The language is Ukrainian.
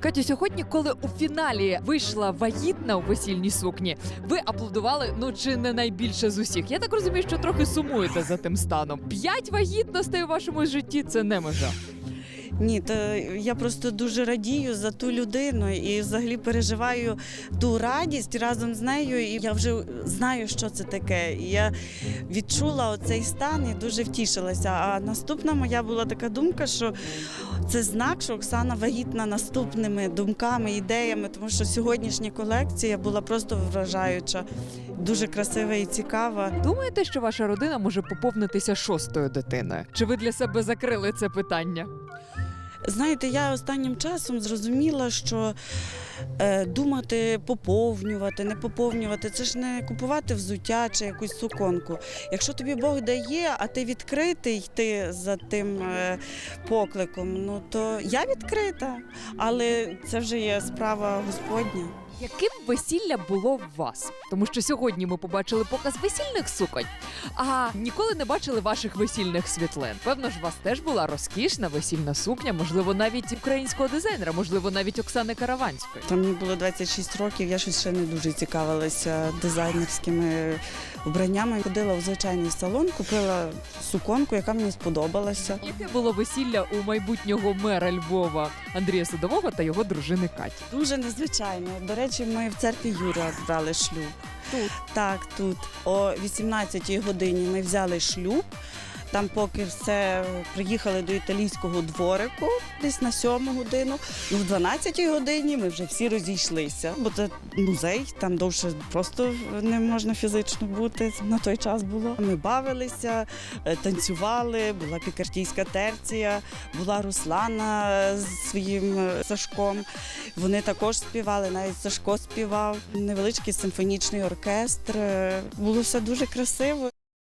Катю, сьогодні, коли у фіналі вийшла вагітна у весільній сукні, ви аплодували ну чи не найбільше з усіх. Я так розумію, що трохи сумуєте за тим станом. П'ять вагітностей у вашому житті це не межа. Ні, то я просто дуже радію за ту людину і взагалі переживаю ту радість разом з нею. І я вже знаю, що це таке. І я відчула оцей стан і дуже втішилася. А наступна моя була така думка, що це знак, що Оксана вагітна наступними думками, ідеями, тому що сьогоднішня колекція була просто вражаюча, дуже красива і цікава. Думаєте, що ваша родина може поповнитися шостою дитиною? Чи ви для себе закрили це питання? Знаєте, я останнім часом зрозуміла, що е, думати поповнювати, не поповнювати це ж не купувати взуття чи якусь суконку. Якщо тобі Бог дає, а ти відкритий йти за тим е, покликом, ну то я відкрита, але це вже є справа Господня. Яким весілля було в вас? Тому що сьогодні ми побачили показ весільних суконь, а ніколи не бачили ваших весільних світлин. Певно ж, у вас теж була розкішна весільна сукня, можливо, навіть українського дизайнера, можливо, навіть Оксани Караванської. Там мені було 26 років, я щось ще не дуже цікавилася дизайнерськими вбраннями. Ходила в звичайний салон, купила суконку, яка мені сподобалася. Яке було весілля у майбутнього мера Львова Андрія Садового та його дружини Каті? Дуже незвичайно. До речі, ми в церкві Юрія брали шлюб. Тут. Так, тут о 18-й годині ми взяли шлюб. Там, поки все приїхали до італійського дворику, десь на 7 годину. Ну, в 12-й годині ми вже всі розійшлися, бо це музей, там довше просто не можна фізично бути. На той час було. Ми бавилися, е, танцювали, була пікартійська терція, була Руслана з своїм е, Сашком. Вони також співали, навіть Сашко співав. Невеличкий симфонічний оркестр. Е, Було все дуже красиво.